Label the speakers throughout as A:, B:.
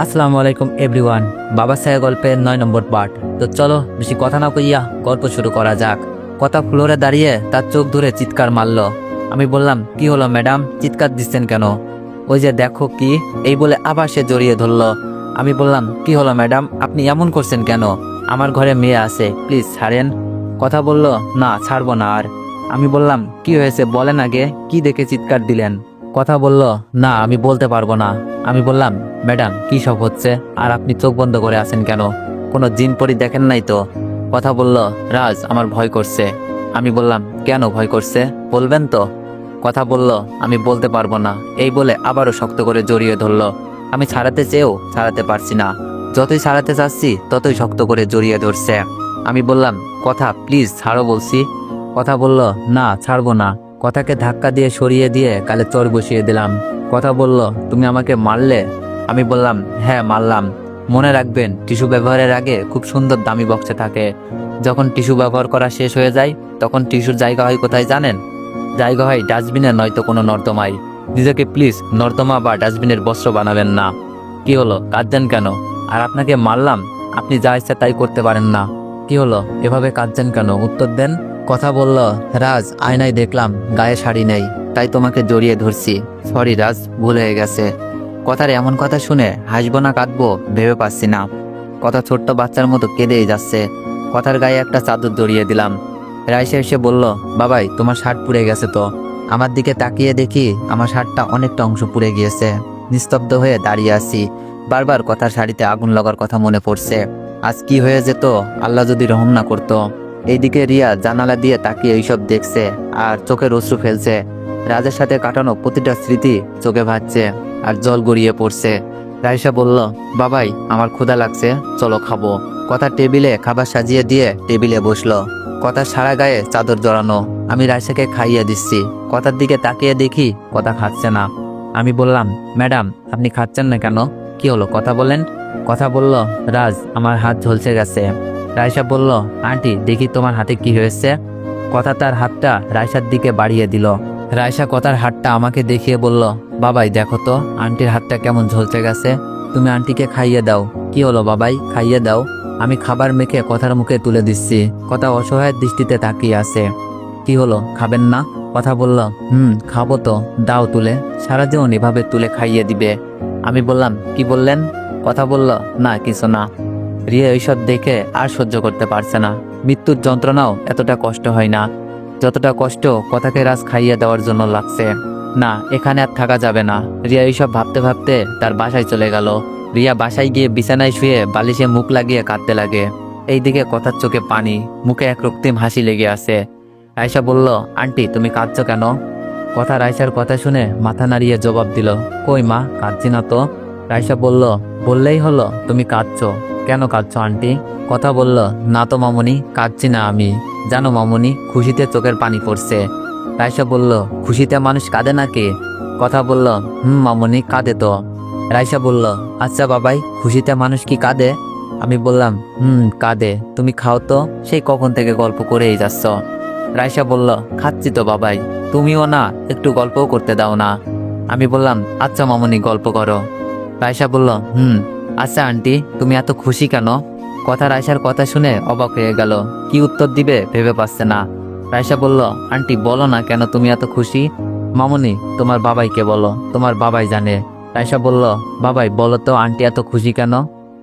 A: আসসালামু আলাইকুম, এভরিওয়ান। বাবা সাহেব গল্পের নয় নম্বর পার্ট। তো চলো, বেশি কথা না কইয়া গল্প শুরু করা যাক। কথা ফ্লোরে দাঁড়িয়ে তার চোখ ধরে চিৎকার মারলো। আমি বললাম, কি হলো ম্যাডাম? চিৎকার দিচ্ছেন কেন? ওই যে দেখো কি, এই বলে আবার সে জড়িয়ে ধরলো। আমি বললাম, কি হলো ম্যাডাম? আপনি এমন করছেন কেন? আমার ঘরে মেয়ে আছে, প্লিজ ছাড়েন। কথা বলল, না, ছাড়বো না আর। আমি বললাম, কি হয়েছে? বলেন আগে, কি দেখে চিৎকার দিলেন? কথা বলল, না, আমি বলতে পারব না। আমি বললাম, ম্যাডাম, কি সব হচ্ছে? আর আপনি চোখ বন্ধ করে আছেন কেন? কোনো জিন পরি দেখেন নাই তো? কথা বলল, রাজ, আমার ভয় করছে। আমি বললাম, কেন ভয় করছে? বলবেন তো। কথা বলল, আমি বলতে পারব না। এই বলে আবারও শক্ত করে জড়িয়ে ধরলো। আমি ছাড়াতে চেয়েও ছাড়াতে পারছি না। যতই ছাড়াতে চাচ্ছি, ততই শক্ত করে জড়িয়ে ধরছে। আমি বললাম, কথা, প্লিজ, ছাড়ো বলছি। কথা বলল, না, ছাড়বো না। কথাকে ধাক্কা দিয়ে সরিয়ে দিয়ে কালে চর বসিয়ে দিলাম। কথা বলল, তুমি আমাকে মারলে? আমি বললাম হ্যাঁ মারলাম। মনে রাখবেন, টিস্যু ব্যবহারের আগে খুব সুন্দর দামি বক্সে থাকে। যখন টিস্যু ব্যবহার করা শেষ হয়ে যায়, তখন টিস্যুর জায়গা হয় কোথায় জানেন? জায়গা হয় ডাস্টবিনে নয়তো কোনো নর্দমায়। নিজেকে প্লিজ নর্দমা বা ডাস্টবিনের বস্ত্র বানাবেন না। কি হলো? কাঁদছেন কেন? আর আপনাকে মারলাম? আপনি যা ইচ্ছা তাই করতে পারেন না। কি হলো? এভাবে কাঁদছেন কেন? উত্তর দেন। কথা বলল, রাজ, আয়নায় দেখলাম, গায়ে শাড়ি নেই, তাই তোমাকে জড়িয়ে ধরছি। সরি রাজ, ভুল হয়ে গেছে। কথার এমন কথা শুনে হাসবো না কাঁদবো, ভেবে পাচ্ছি না। কথা ছোট্ট বাচ্চার মতো কেঁদেই যাচ্ছে। কথার গায়ে একটা চাদর জড়িয়ে দিলাম। রাইসে এসে বলল, বাবাই, তোমার শার্ট পুড়ে গেছে তো। আমার দিকে তাকিয়ে দেখি আমার শার্টটা অনেকটা অংশ পুড়ে গিয়েছে। নিস্তব্ধ হয়ে দাঁড়িয়ে আছি। বারবার কথার শাড়িতে আগুন লাগার কথা মনে পড়ছে। আজ কি হয়ে যেত, আল্লাহ যদি রহম না করতো। এইদিকে রিয়া জানালা দিয়ে তাকিয়ে এইসব দেখছে আর চোখে রশ্রু ফেলছে। রাজের সাথে কাটানো প্রতিটা স্মৃতি চোখে ভাজছে আর জল গড়িয়ে পড়ছে। রাইসা বলল, বাবাই, আমার ক্ষুধা লাগছে, চলো খাব। কথা টেবিলে খাবার সাজিয়ে দিয়ে টেবিলে বসল। কথা সারা গায়ে চাদর জড়ানো। আমি রাইসাকে খাইয়ে দিচ্ছি। কথার দিকে তাকিয়ে দেখি কথা খাচ্ছে না। আমি বললাম, ম্যাডাম, আপনি খাচ্ছেন না কেন? কি হলো, কথা বলেন। কথা বলল, রাজ, আমার হাত ঝলসে গেছে। রাইসা বলল, আন্টি, দেখি তোমার হাতে কি হয়েছে। কথা তার হাতটা রায়সার দিকে বাড়িয়ে দিল। রায়সা কথার হাতটা আমাকে দেখিয়ে বলল, বাবাই, দেখো তো, আন্টির হাতটা কেমন ঝলসে গেছে। তুমি আন্টিকে খাইয়ে দাও। কি হলো, বাবাই? খাইয়ে দাও। আমি খাবার মেখে কথার মুখে তুলে দিচ্ছি। কথা অসহায়ের দৃষ্টিতে তাকিয়ে আছে। কি হলো, খাবেন না? কথা বলল, হুম, খাব তো। দাও তুলে। সারা জীবন এভাবে তুলে খাইয়ে দিবে। আমি বললাম, কি বললেন? কথা বলল, না, কিছু না। রিয়া এইসব দেখে আর সহ্য করতে পারছে না। মৃত্যুর যন্ত্রণাও এতটা কষ্ট হয় না। যতটা কষ্ট কথাকে রাজ খাইয়ে দেওয়ার জন্য লাগছে। না, এখানে আর থাকা যাবে না। রিয়া এইসব ভাবতে ভাবতে তার বাসায় চলে গেল। রিয়া বাসায় গিয়ে বিছানায় শুয়ে বালিশে মুখ লাগিয়ে কাঁদতে লাগে। এইদিকে কথার চোখে পানি, মুখে এক রক্তিম হাসি লেগে আছে। আয়সা বলল, আন্টি, তুমি কাঁদছো কেন? কথা রাইসার কথা শুনে মাথা নাড়িয়ে জবাব দিল, কই মা, কাঁদছি না তো? রাইসা বলল, বললেই হলো, তুমি কাঁদছো। কেন কাঁদছো, আন্টি? কথা বলল, না তো মামনি, কাঁদছি না আমি। জানো মামনি, খুশিতে চোখের পানি পড়ছে। রাইসা বলল, খুশিতে মানুষ কাঁদে নাকি? কথা বলল, হুম মামনি, কাঁদে তো। রাইসা বলল আচ্ছা বাবাই, খুশিতে মানুষ কি কাঁদে? আমি বললাম, হুম, কাঁদে। তুমি খাও তো, সেই কখন থেকে গল্প করেই যাচ্ছ। রাইসা বলল, খাচ্ছি তো বাবাই, তুমিও না, একটু গল্পও করতে দাও না। আমি বললাম আচ্ছা মামনি, গল্প করো। রাইসা বলল, হুম। আচ্ছা আন্টি, তুমি এত খুশি কেন? কথা রাইসার কথা শুনে অবাক হয়ে গেল। কি উত্তর দিবে ভেবে পাচ্ছে না। রাইসা বলল, আন্টি, বলো না কেন তুমি এত খুশি? মামনি, তোমার বাবাইকে বলো? তোমার বাবাই জানে। রাইসা বলল, বাবাই, বলো তো আন্টি এত খুশি কেন?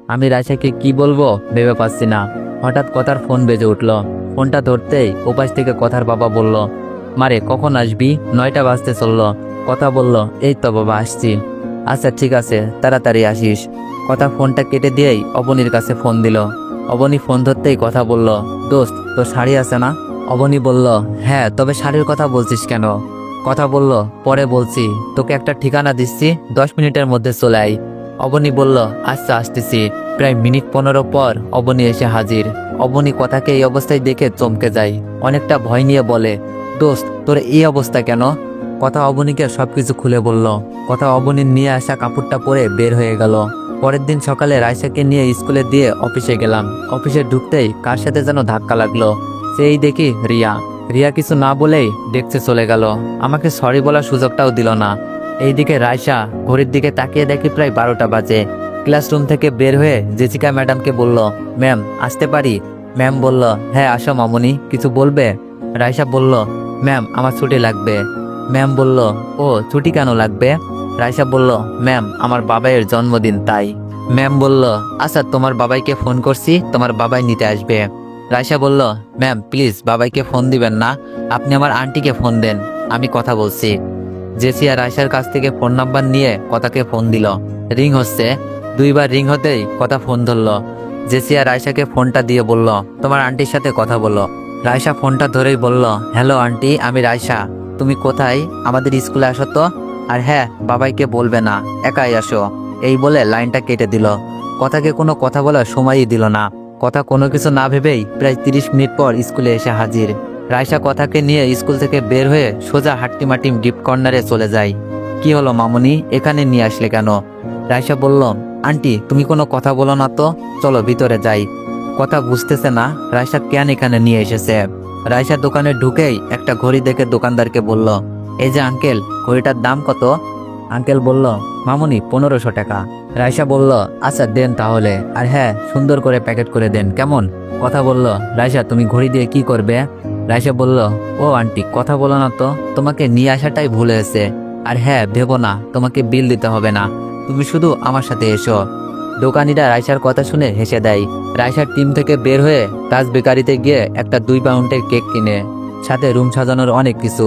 A: আমি রাইসাকে কি বলব ভেবে পাচ্ছি না। হঠাৎ কথার ফোন বেজে উঠল। ফোনটা ধরতেই ওপাশ থেকে কথার বাবা বলল, মারে, কখন আসবি? নয়টা বাজতে চলল। কথা বলল, এই তো বাবা, আসছি। আচ্ছা ঠিক আছে, তাড়াতাড়ি আসিস। কথা ফোনটা কেটে দিয়েই অবনীর কাছে ফোন দিল। অবনী ফোন ধরতেই কথা বলল, দোস্ত, তোর শাড়ি আছে না? অবনী বলল হ্যাঁ তবে শাড়ির কথা বলছিস কেন? কথা বলল, পরে বলছি, তোকে একটা ঠিকানা দিচ্ছি, দশ মিনিটের মধ্যে চলে আই অবনী বলল আচ্ছা আসতেছি। প্রায় মিনিট পনেরো পর অবনী এসে হাজির। অবনী কথাকে এই অবস্থায় দেখে চমকে যায়, অনেকটা ভয় নিয়ে বলে, দোস্ত, তোর এই অবস্থা কেন? কথা অবনীকে সবকিছু খুলে বলল। কথা অবনীর নিয়ে আসা কাপড়টা পরে বের হয়ে গেল। পরের দিন সকালে রাইসাকে নিয়ে স্কুলে দিয়ে অফিসে গেলাম। অফিসে ঢুকতেই কার সাথে যেন ধাক্কা লাগল। সেই দেখি রিয়া। রিয়া কিছু না বলেই দেখতে চলে গেল। আমাকে সরি বলার সুযোগটাও দিল না। এইদিকে রাইসা ঘড়ির দিকে তাকিয়ে দেখি প্রায় বারোটা বাজে। ক্লাসরুম থেকে বের হয়ে জেসিকা ম্যাডামকে বলল, ম্যাম, আসতে পারি? ম্যাম বলল হ্যাঁ আসো মামুনি, কিছু বলবে? রাইসা বলল, ম্যাম, আমার ছুটি লাগবে। ম্যাম বলল, ও, ছুটি কেন লাগবে? রাইসা বলল, ম্যাম, আমার বাবাইয়ের জন্মদিন, তাই। ম্যাম বলল আচ্ছা তোমার বাবাইকে ফোন করছি, তোমার বাবাই নিতে আসবে। রাইসা বলল, ম্যাম, প্লিজ, বাবাইকে ফোন দিবেন না, আপনি আমার আন্টিকে ফোন দেন, আমি কথা বলছি। জেসিয়া রাইসার কাছ থেকে ফোন নাম্বার নিয়ে কথাকে ফোন দিল। রিং হচ্ছে, দুইবার রিং হতেই কথা ফোন ধরলো। জেসিয়া রাইসাকে ফোনটা দিয়ে বলল, তোমার আন্টির সাথে কথা বলো। রাইসা ফোনটা ধরেই বলল, হ্যালো, আন্টি, আমি রাইসা। তুমি কোথায়? আমাদের স্কুলে আসো তো। আর হ্যাঁ বাবাইকে বলবে না। একাই আসো। এই বলে লাইনটা কেটে দিল। কথাকে কোনো কথা বলার সময়ই দিল না। কথা কোনো কিছু না ভেবেই প্রায় তিরিশ মিনিট পর স্কুলে এসে হাজির। রাইসা কথাকে নিয়ে স্কুল থেকে বের হয়ে সোজা হাট্টিমাটিম ডিপ কর্নারে চলে যায়। কি হলো মামুনি? এখানে নিয়ে আসলে কেন? রাইসা বলল, আন্টি, তুমি কোনো কথা বলো না তো? চলো ভিতরে যাই। কথা বুঝতেছে না। রাইসা কেন এখানে নিয়ে এসেছে? রাইসা দোকানে ঢুকেই একটা ঘড়ি দেখে দোকানদারকে বলল এই যে আঙ্কেল, ঘড়িটার দাম কত? আঙ্কেল বলল, মামুনি, পনেরোশো টাকা। রাইসা বলল আচ্ছা দেন তাহলে। আর হ্যাঁ সুন্দর করে প্যাকেট করে দেন, কেমন? কথা বলল, রাইসা, তুমি ঘড়ি দিয়ে কি করবে? রাইসা বলল, ও আন্টি, কথা বলো না তো, তোমাকে নিয়ে আসাটাই ভুল হয়েছে। আর হ্যাঁ ভেবো না, তোমাকে বিল দিতে হবে না। তুমি শুধু আমার সাথে এসো। দোকানিরা রাইসার কথা শুনে হেসে দেয়। রাইসার টিম থেকে বের হয়ে তাজ বেকারিতে গিয়ে একটা দুই পাউন্ডের কেক কিনে, সাথে রুম সাজানোর অনেক কিছু।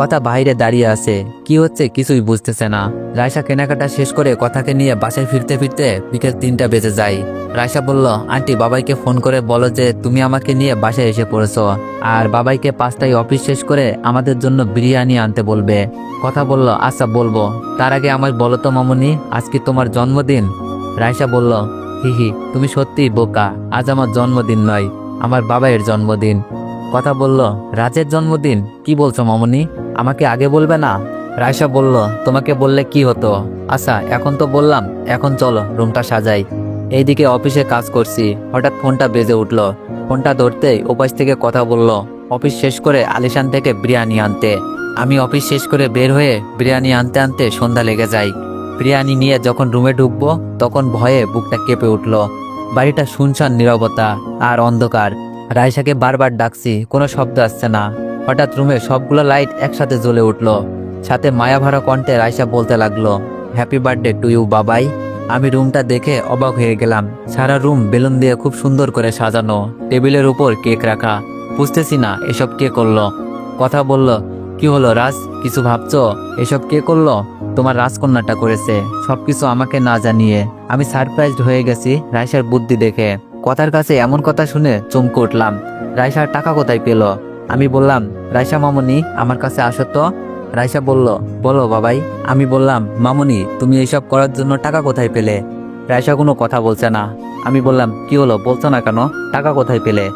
A: কথা বাইরে দাঁড়িয়ে আছে, কি হচ্ছে কিছুই বুঝতেছে না। রাইসা কেনাকাটা শেষ করে কথাকে নিয়ে বাসায় ফিরতে ফিরতে বিকেল তিনটা বেজে যায়। রাইসা বলল, আন্টি, বাবাইকে ফোন করে বলো যে তুমি আমাকে নিয়ে বাসায় এসে পড়েছো, আর বাবাইকে পাঁচটায় অফিস শেষ করে আমাদের জন্য বিরিয়ানি আনতে বলবে। কথা বলল আচ্ছা বলব। তার আগে আমার বলো তো মামুনি, আজকে তোমার জন্মদিন রাইসা বলল, হি হি, তুমি সত্যিই বোকা, আজ আমার জন্মদিন নয়, আমার বাবাইয়ের জন্মদিন। কথা বলল, রাজের জন্মদিন? কি বলছো মামুনি? আমাকে আগে বলবে না? রাইসা বলল, তোমাকে বললে কি হতো? আচ্ছা এখন তো বললাম, এখন চলো, রুমটা সাজাই। এইদিকে অফিসে কাজ করছি। হঠাৎ ফোনটা বেজে উঠল। ফোনটা ধরতেই ওপাশ থেকে কথা বলল, অফিস শেষ করে আলিশান থেকে বিরিয়ানি আনতে। আমি অফিস শেষ করে বের হয়ে বিরিয়ানি আনতে আনতে সন্ধ্যা লেগে যায়। বিরিয়ানি নিয়ে যখন রুমে ঢুকবো, তখন ভয়ে বুকটা কেঁপে উঠল। বাড়িটা শুনশান নীরবতা আর অন্ধকার। রাইসাকে বারবার ডাকছি, কোনো শব্দ আসছে না। হঠাৎ রুমে সবগুলো লাইট একসাথে জ্বলে উঠল। সাথে মায়াভরা কণ্ঠে রাইসা বলতে লাগল হ্যাপি বার্থডে টু ইউ বাবাই। আমি রুমটা দেখে অবাক হয়ে গেলাম। সারা রুম বেলুন দিয়ে খুব সুন্দর করে সাজানো, টেবিলের উপর কেক রাখা। বুঝতেছি না এসব কে করল। কথা বলল, কি হলো রাজ? কিছু ভাবছ? এসব কে করল? তোমার রাজকন্যাটা করেছে। সবকিছু আমাকে না জানিয়ে আমি সারপ্রাইজড হয়ে গেছি রাইসার বুদ্ধি দেখে। কথার কাছে এমন কথা শুনে চমকে উঠলাম। রাইসার টাকা কোথায় পেল? আমি বললাম রাইসা মামুনি, আমার কাছে আসো তো। রাইসা বলল, বলো বাবাই। আমি বললাম, মামুনি, তুমি এইসব করার জন্য টাকা কোথায় পেলে? রাইসা কোনো কথা বলছে না। আমি বললাম, কি হলো, বলছো না কেন? টাকা কোথায় পেলে?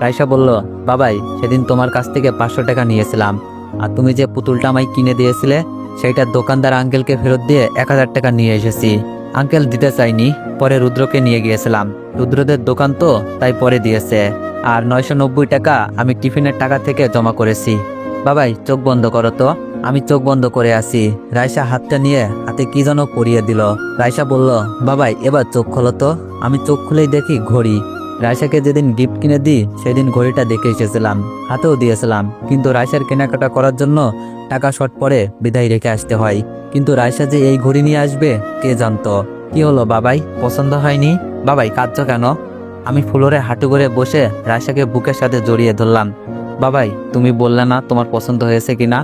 A: রাইসা বলল, বাবাই, সেদিন তোমার কাছ থেকে পাঁচশো টাকা নিয়েছিলাম। আর তুমি যে পুতুলটা আমায় কিনে দিয়েছিলে সেইটা দোকানদার আঙ্কেলকে ফেরত দিয়ে এক হাজার টাকা নিয়ে এসেছি। আঙ্কেল দিতে চাইনি, পরে রুদ্রকে নিয়ে গিয়েছিলাম। রুদ্রদের দোকান তো তাই পরে দিয়েছে। আর নয়শো নব্বই টাকা আমি টিফিনের টাকা থেকে জমা করেছি। বাবাই, চোখ বন্ধ করো তো। আমি চোখ বন্ধ করে আছি। রাইসা হাতটা নিয়ে হাতে কি যেন পরিয়ে দিল। রাইসা বলল, বাবাই, এবার চোখ খোলো তো। আমি চোখ খুলেই দেখি ঘড়ি। রাইসাকে যেদিন গিফট কিনে দিই, সেদিন ঘড়িটা দেখে এসেছিলাম, হাতেও দিয়েছিলাম। কিন্তু রাইসার কেনাকাটা করার জন্য টাকা শর্ট পরে বিদায় রেখে আসতে হয়। কিন্তু রাইসা যে এই ঘড়ি নিয়ে আসবে, কে জানতো? কি হলো বাবাই? পছন্দ হয়নি? বাবাই, কাঁদছ কেন? আমি ফুলরে হাঁটু করে বসে রাইসাকে বুকের সাথে জড়িয়ে ধরলাম। বাবাই, তুমি বললে না তোমার পছন্দ হয়েছে কিনা?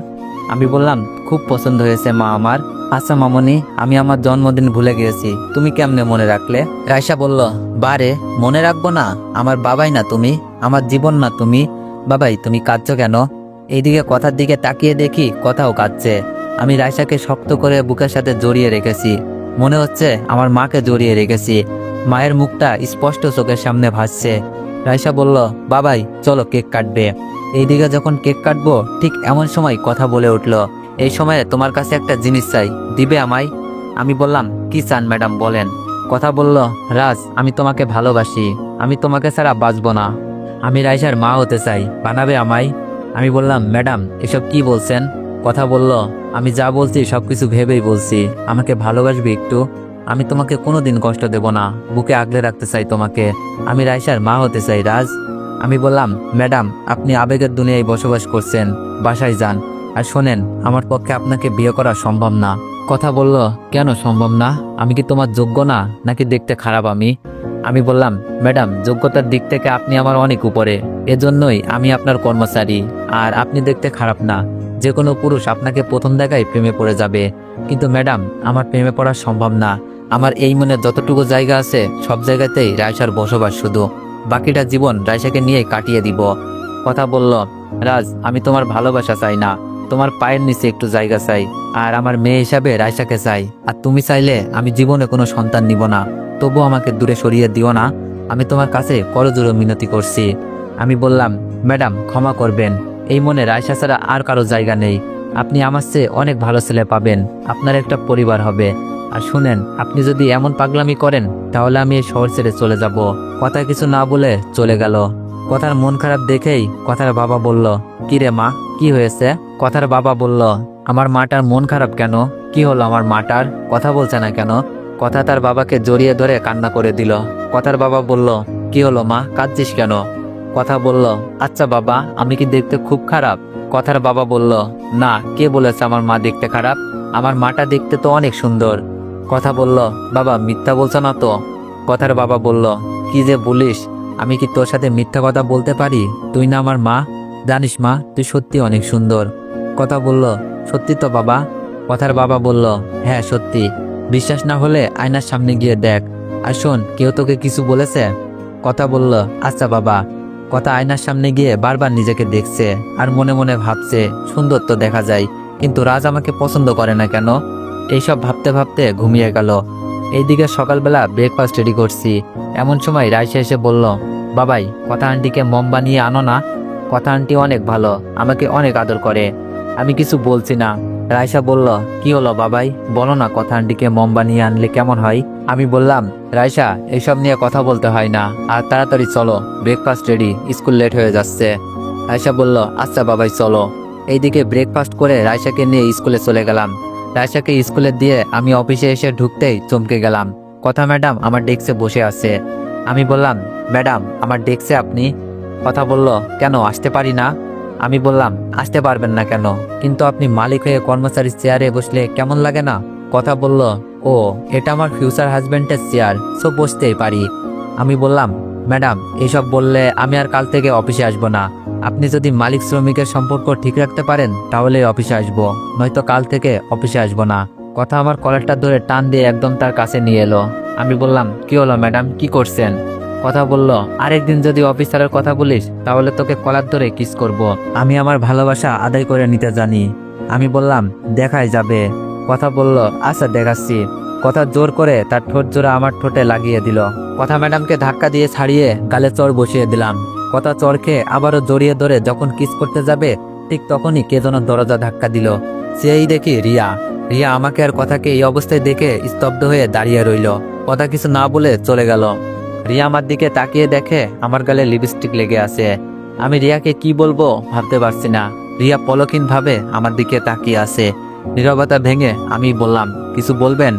A: আমি বললাম, খুব পছন্দ হয়েছে মা আমার। আচ্ছা মামনি, আমি আমার জন্মদিন ভুলে গিয়েছি। তুমি কেমনে মনে রাখলে? রাইসা বলল, বারে, মনে রাখব না। আমার বাবাই না তুমি, আমার জীবন না তুমি। বাবাই, তুমি কাঁদছো কেন? এইদিকে কথার দিকে তাকিয়ে দেখি কথাও কাঁদছে। আমি রাইসাকে শক্ত করে বুকের সাথে জড়িয়ে রেখেছি। মনে হচ্ছে আমার মাকে জড়িয়ে রেখেছি। মায়ের মুখটা স্পষ্ট চোখের সামনে ভাসছে। রাইসা বলল, বাবাই, চলো কেক কাটবে। এইদিকে যখন কেক কাটবো, ঠিক এমন সময় কথা বলে উঠল এই সময়ে তোমার কাছে একটা জিনিস চাই। দিবে আমায়? আমি বললাম, কি চান ম্যাডাম, বলেন। কথা বলল, রাজ, আমি তোমাকে ভালোবাসি। আমি তোমাকে ছাড়া বাঁচব না। আমি রাইসার মা হতে চাই। বানাবে আমায়? আমি বললাম, ম্যাডাম, এসব কি বলছেন? কথা বলল, আমি যা বলছি, সবকিছু ভেবেই বলছি। আমাকে ভালোবাসবি একটু। আমি তোমাকে কোনোদিন কষ্ট দেব না। বুকে আগলে রাখতে চাই তোমাকে। আমি রাইসার মা হতে চাই, রাজ। আমি বললাম, ম্যাডাম, আপনি আবেগের দুনিয়ায় বসবাস করছেন। বাসায় যান। আর শোনেন, আমার পক্ষে আপনাকে বিয়ে করা সম্ভব না। কথা বলল, কেন সম্ভব না? আমি কি তোমার যোগ্য না, নাকি দেখতে খারাপ আমি? আমি বললাম, ম্যাডাম, যোগ্যতার দিক থেকে আপনি আমার অনেক উপরে। এজন্যই আমি আপনার কর্মচারী, আর আপনি দেখতে খারাপ না। যে কোনো পুরুষ আপনাকে প্রথম দেখায় প্রেমে পড়ে যাবে। কিন্তু ম্যাডাম, আমার প্রেমে পড়া সম্ভব না। আমার এই মনে যতটুকু জায়গা আছে, সব জায়গাতেই রায়সার বসবাস শুধু। বাকিটা জীবন রায়সাকে নিয়ে কাটিয়ে দিব। কথা বলল, রাজ, আমি তোমার ভালোবাসা চাই না। তোমার পায়ের নিচে একটু জায়গা চাই, আর আমার মেয়ে হিসাবে রায়সাকে চাই। আর তুমি চাইলে আমি জীবনে কোনো সন্তান নিব না। তবু আমাকে দূরে সরিয়ে দিও না। আমি তোমার কাছে করজোড়ো মিনতি করছি। আমি বললাম, ম্যাডাম, ক্ষমা করবেন। এই মনে রায়সা ছাড়া আর কারও জায়গা নেই। আপনি আমার চেয়ে অনেক ভালো ছেলে পাবেন। আপনার একটা পরিবার হবে। আর শুনেন, আপনি যদি এমন পাগলামি করেন, তাহলে আমি এই শহর ছেড়ে চলে যাব। কথা কিছু না বলে চলে গেল। কথার মন খারাপ দেখেই কথার বাবা বলল, কি রে মা, কি হয়েছে? কথার বাবা বলল, আমার মাটার মন খারাপ কেন? কি হলো আমার মাটার? কথা বলছে না কেন? কথা তার বাবাকে জড়িয়ে ধরে কান্না করে দিল। কথার বাবা বলল, কি হলো মা? কাঁদছিস কেন? কথা বলল আচ্ছা বাবা, আমি কি দেখতে খুব খারাপ? কথার বাবা বলল, না, কে বলেছে আমার মা দেখতে খারাপ? আমার মাটা দেখতে তো অনেক সুন্দর। কথা বলল, বাবা, মিথ্যা বলছো না তো? কথার বাবা বলল, কি যে বলিস? আমি কি তোর সাথে মিথ্যা কথা বলতে পারি? তুই না আমার মা? জানিস মা, তুই সত্যি অনেক সুন্দর। কথা বলল, সত্যি তো বাবা? কথার বাবা বলল হ্যাঁ সত্যি। বিশ্বাস না হলে আয়নার সামনে গিয়ে দেখ। আর শোন, কেউ তোকে কিছু বলেছে? কথা বলল আচ্ছা বাবা। কথা আয়নার সামনে গিয়ে বারবার নিজেকে দেখছে আর মনে মনে ভাবছে, সুন্দর তো দেখা যায়, কিন্তু রাজ আমাকে পছন্দ করে না কেন? এইসব ভাবতে ভাবতে ঘুমিয়ে গেল। এইদিকে সকালবেলা ব্রেকফাস্ট রেডি করছি। এমন সময় রাইসা এসে বলল, বাবাই, কথা আন্টিকে মম বানিয়ে আনো না। কথা আন্টি অনেক ভালো, আমাকে অনেক আদর করে। আমি কিছু বলছি না। রাইসা বলল, কি হলো বাবাই? বলো না, কথা আন্টিকে মম বানিয়ে আনলে কেমন হয়? আমি বললাম রাইসা এইসব নিয়ে কথা বলতে হয় না। আর তাড়াতাড়ি চলো ব্রেকফাস্ট রেডি স্কুল লেট হয়ে যাচ্ছে। রাইসা বলল আচ্ছা বাবাই, চলো। এইদিকে ব্রেকফাস্ট করে রাইসাকে নিয়ে স্কুলে চলে গেলাম। রাইসাকে স্কুলে দিয়ে আমি অফিসে এসে ঢুকতেই চমকে গেলাম। কথা ম্যাডাম, আমার ডেস্কে বসে আছে। আমি বললাম, ম্যাডাম, আমার ডেস্কে আপনি? কথা বলল, কেন, আসতে পারি না? আমি বললাম, আসতে পারবেন না কেন? কিন্তু আপনি মালিক হয়ে কর্মচারীর চেয়ারে বসলে কেমন লাগে না? কথা বলল, ও, এটা আমার ফিউচার হাজব্যান্ডের চেয়ার সো বসতেই পারি। আমি বললাম, ম্যাডাম এইসব বললে আমি আর কাল থেকে অফিসে আসব না। আপনি যদি মালিক শ্রমিকের সম্পর্ক ঠিক রাখতে পারেন, তাহলে অফিসে আসব, নয়তো কাল থেকে অফিসে আসব না। কথা আমার কলারটা ধরে টান দিয়ে একদম তার কাছে নিয়ে এলো। আমি বললাম, কি হলো ম্যাডাম? কি করছেন? কথা বলল, আরেকদিন যদি অফিসারের কথা বলিস, তাহলে তোকে কলার ধরে কিস করব। আমি আমার ভালোবাসা আদায় করে নিতে জানি। আমি বললাম, দেখাই যাবে। কথা বলল আচ্ছা দেখাচ্ছি। কথা জোর করে তার ঠোঁট জোড়া আমার ঠোঁটে লাগিয়ে দিল। কথা ম্যাডামকে ধাক্কা দিয়ে ছাড়িয়ে গালে চর বসিয়ে দিলাম। কথা চর খেয়ে আবারও জড়িয়ে ধরে যখন কিস করতে যাবে, ঠিক তখনই কে যেন দরজা ধাক্কা দিল। সেই দেখি রিয়া। রিয়া আমাকে আর কথাকে এই অবস্থায় দেখে স্তব্ধ হয়ে দাঁড়িয়ে রইল। কথা কিছু না বলে চলে গেল। রিয়া আমার দিকে তাকিয়ে দেখে আমার গালে লিপস্টিক লেগে আছে। আমি রিয়াকে কি বলব ভাবতে পারছি না। রিয়া পলকিন ভাবে আমার দিকে তাকিয়ে আছে। নীরবতা ভেঙে আমি বললাম, কিছু বলবেন?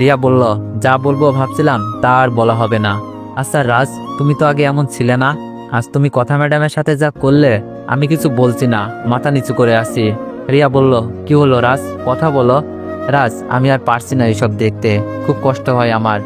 A: রিয়া বলল, যা বলব ভাবছিলাম তা আর বলা হবে না। আচ্ছা রাজ, তুমি তো আগে এমন ছিলে না। আজ তুমি কথা ম্যাডামের সাথে যা করলে, আমি কিছু বলছি না। মাথা নিচু করে আছি। রিয়া বলল, কি হলো রাজ? কথা বলো। রাজ, আমি আর পারছি না এসব দেখতে। খুব কষ্ট হয় আমার।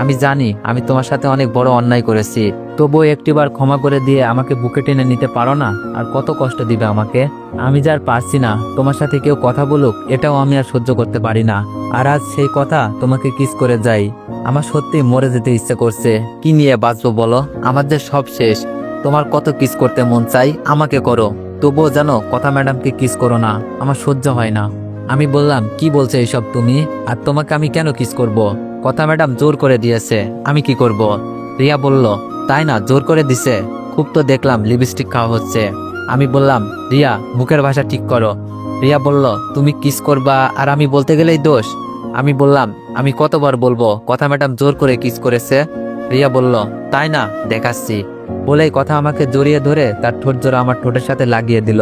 A: আমি জানি আমি তোমার সাথে অনেক বড় অন্যায় করেছি। তবুও একটিবার ক্ষমা করে দিয়ে আমাকে বুকে টেনে নিতে পারো না? আর কত কষ্ট দিবে আমাকে? আমি যার পারছি না, তোমার সাথে কেউ কথা বলুক, এটাও আমি আর সহ্য করতে পারি না। আর আজ সেই কথা তোমাকে কিস করে যাই। আমার সত্যি মরে যেতে ইচ্ছে করছে। কি নিয়ে বাঁচবো বলো? আমার যে সব শেষ। তোমার কত কিস করতে মন চাই, আমাকে করো। তবুও জানো, কথা ম্যাডামকে কিস করো না। আমার সহ্য হয় না। আমি বললাম, কি বলছে এইসব তুমি? আর তোমাকে আমি কেন কিস করব। কথা ম্যাডাম জোর করে দিয়েছে। আমি কি করব। রিয়া বলল, তাই না, জোর করে দিছে। খুব তো দেখলাম লিপস্টিক খাওয়া হচ্ছে। আমি বললাম, রিয়া, মুখের ভাষা ঠিক করো। রিয়া বলল, তুমি কিস করবা আর আমি বলতে গেলেই দোষ? আমি বললাম, আমি কতবার বলব, কথা ম্যাডাম জোর করে কিস করেছে? রিয়া বলল, তাই না, দেখাচ্ছি। বলেই কথা আমাকে জড়িয়ে ধরে তার ঠোঁট জোড়া আমার ঠোঁটের সাথে লাগিয়ে দিল।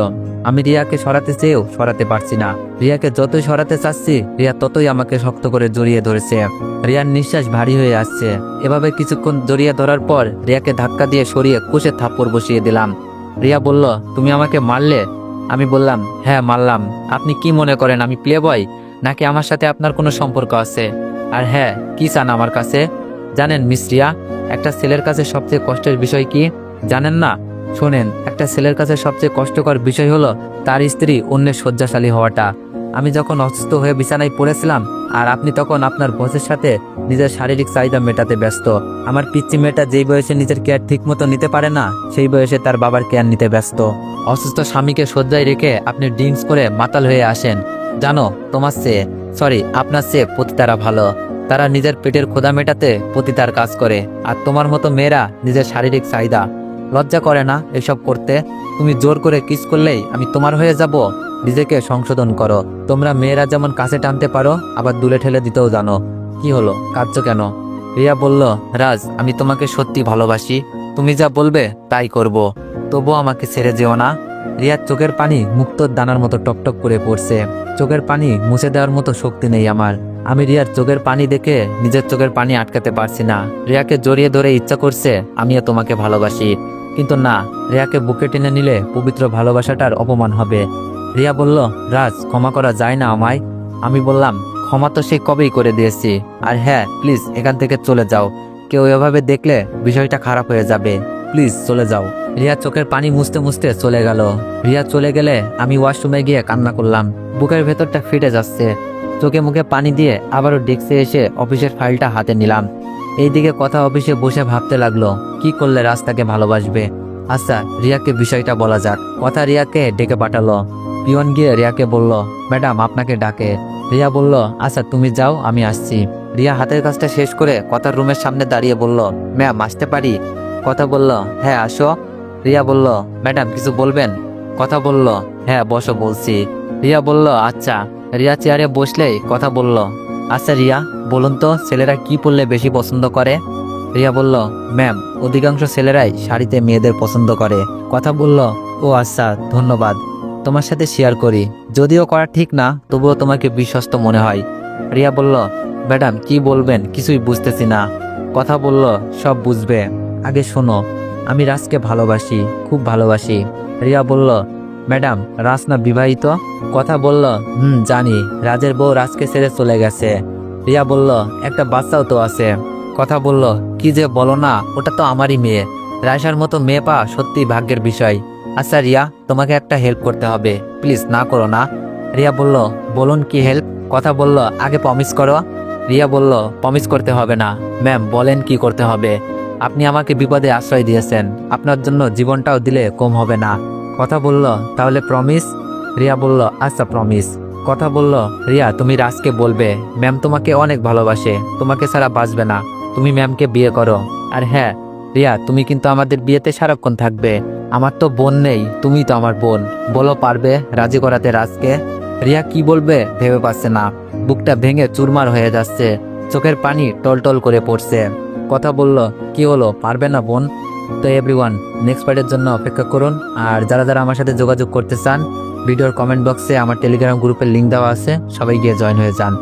A: আমি রিয়াকে সরাতে চেয়েও সরাতে পারছি না। রিয়াকে যতই সরাতে চাচ্ছি, রিয়া ততই আমাকে শক্ত করে জড়িয়ে ধরেছে। রিয়ার নিঃশ্বাস ভারী হয়ে আসছে। এভাবে কিছুক্ষণ জড়িয়ে ধরার পর রিয়াকে ধাক্কা দিয়ে সরিয়ে কুশে থাপ্পড় বসিয়ে দিলাম। রিয়া বলল, তুমি আমাকে মারলে? আমি বললাম হ্যাঁ মারলাম। আপনি কি মনে করেন, আমি প্লে বয় নাকি আমার সাথে আপনার কোনো সম্পর্ক আছে? আর হ্যাঁ কি চান আমার কাছে? জানেন, মিস রিয়া, একটা ছেলের কাছে সবচেয়ে কষ্টের বিষয় কি? জানেন না শোনেন, একটা ছেলের কাছে সবচেয়ে কষ্টকর বিষয় হলো তার স্ত্রী অন্যের শয্যাশালী হওয়াটা। আমি যখন অসুস্থ হয়ে বিছানায় পড়েছিলাম, আর আপনি তখন আপনার বসের সাথে নিজের শারীরিক চাহিদা মেটাতে ব্যস্ত। আমার পিচ্চি মেয়েটা যেই বয়সে নিজের কেয়ার ঠিক মতো নিতে পারে না, সেই বয়সে তার বাবার কেয়ার নিতে ব্যস্ত। অসুস্থ স্বামীকে শয্যায় রেখে আপনি ড্রিঙ্কস করে মাতাল হয়ে আসেন। জানো, তোমার চেয়ে সরি আপনার চেয়ে পতিতারা ভালো। তারা নিজের পেটের ক্ষুধা মেটাতে পতিতার কাজ করে, আর তোমার মতো মেয়েরা নিজের শারীরিক চাহিদা লজ্জা করে না এসব করতে? তুমি জোর করে কিস করলেই আমি তোমার হয়ে যাব? নিজেকে সংশোধন করো। তোমরা মেয়েরা যেমন কাছে টানতে পারো, আবার দূরে ঠেলে দিতেও জানো। কি হলো? কাঁদছো কেন? রিয়া বলল, রাজ, আমি তোমাকে সত্যি ভালোবাসি। তুমি যা বলবে, তাই করব। তবুও আমাকে ছেড়ে যেও না। রিয়ার চোখের পানি মুক্তোর দানার মতো টকটক করে পড়ছে। চোখের পানি মুছে দেওয়ার মতো শক্তি নেই আমার। আমি রিয়ার চোখের পানি দেখে নিজের চোখের পানি আটকাতে পারছি না। রিয়াকে জড়িয়ে ধরে ইচ্ছা করছে, আমিও তোমাকে ভালোবাসি। কিন্তু না, রিয়াকে বুকে টেনে নিলে পবিত্র ভালোবাসাটার অপমান হবে। রিয়া বলল, রাজ, ক্ষমা করা যায় না আমায়। আমি বললাম, ক্ষমা তো সে কবেই করে দিয়েছি। আর হ্যাঁ প্লিজ, এখান থেকে চলে যাও। কেউ এভাবে দেখলে বিষয়টা খারাপ হয়ে যাবে। প্লিজ, চলে যাও। রিয়া চোখের পানি মুছতে মুছতে চলে গেল। রিয়া চলে গেলে আমি ওয়াশরুমে গিয়ে কান্না করলাম। বুকের ভেতরটা ফিটে যাচ্ছে। চোখে মুখে পানি দিয়ে আবারও ডেস্কে এসে অফিসের ফাইলটা হাতে নিলাম। এইদিকে কথা অফিসে বসে ভাবতে লাগল, কি করলে রাস্তাকে ভালোবাসবে? আচ্ছা রিয়াকে বিষয়টা বলা যাক। কথা রিয়াকে ডেকে পাঠালো। পিয়ন গিয়ে রিয়াকে বলল, ম্যাডাম, আপনাকে ডাকে। রিয়া বলল আচ্ছা তুমি যাও, আমি আসছি। রিয়া হাতের কাজটা শেষ করে কথার রুমের সামনে দাঁড়িয়ে বলল, ম্যাম, আসতে পারি? কথা বলল হ্যাঁ আসো। রিয়া বলল, ম্যাডাম, কিছু বলবেন? কথা বলল হ্যাঁ বসো, বলছি। রিয়া বলল আচ্ছা। রিয়া চেয়ারে বসলেই কথা বলল আচ্ছা রিয়া, বলুন তো ছেলেরা কি পরলে বেশি পছন্দ করে? রিয়া বলল, ম্যাম, অধিকাংশ ছেলেরাই শাড়িতে মেয়েদের পছন্দ করে। কথা বলল, ও আচ্ছা ধন্যবাদ। তোমার সাথে শেয়ার করি। যদিও করা ঠিক না, তবুও তোমাকে বিশ্বস্ত মনে হয়। রিয়া বলল, ম্যাডাম, কি বলবেন? কিছুই বুঝতেছি না। কথা বলল, সব বুঝবে। আগে শোনো, আমি রাজকে ভালোবাসি, খুব ভালোবাসি। রিয়া বলল, ম্যাডাম, রাজ না বিবাহিত? কথা বলল, হুম, জানি, রাজের বউ রাজকে ছেড়ে চলে গেছে। রিয়া বলল, একটা বাচ্চাও তো আছে। কথা বলল, কি যে বলো না, ওটা তো আমারই মেয়ে। রায়সার মতো মেয়ে পা সত্যি ভাগ্যের বিষয়। আচ্ছা রিয়া, তোমাকে একটা হেল্প করতে হবে। প্লিজ, না করো না। রিয়া বলল, বলুন কি হেল্প? কথা বলল, আগে প্রমিস করো। রিয়া বলল প্রমিস করতে হবে না। ম্যাম বলেন কি করতে হবে। আপনি আমাকে বিপদে আশ্রয় দিয়েছেন। আপনার জন্য জীবনটাও দিলে কম হবে না। কথা বলল, তাহলে প্রমিস রিয়া বলল আচ্ছা প্রমিস কথা বলল, রিয়া, তুমি রাজকে বলবে। ম্যাম তোমাকে অনেক ভালোবাসে। তোমাকে ছাড়া বাঁচবে না। তুমি ম্যামকে বিয়ে করো। আর হ্যাঁ রিয়া, তুমি কিন্তু আমাদের বিয়েতে সারাক্ষণ থাকবে। আমার তো বোন নেই, তুমি তো আমার বোন। বলো, পারবে রাজি করাতে রাজকে? রিয়া কি বলবে ভেবে পাচ্ছে না। বুকটা ভেঙে চুরমার হয়ে যাচ্ছে। চোখের পানি টলটল করে পড়ছে। কথা বলল, কি হলো? পারবে না বোন? তো এভরিওয়ান নেক্সট পার্টের জন্য অপেক্ষা করুন। আর যারা যারা আমার সাথে যোগাযোগ করতে চান ভিডিওর কমেন্ট বক্সে আমার টেলিগ্রাম গ্রুপের লিঙ্ক দেওয়া আছে সবাই গিয়ে জয়েন হয়ে যান।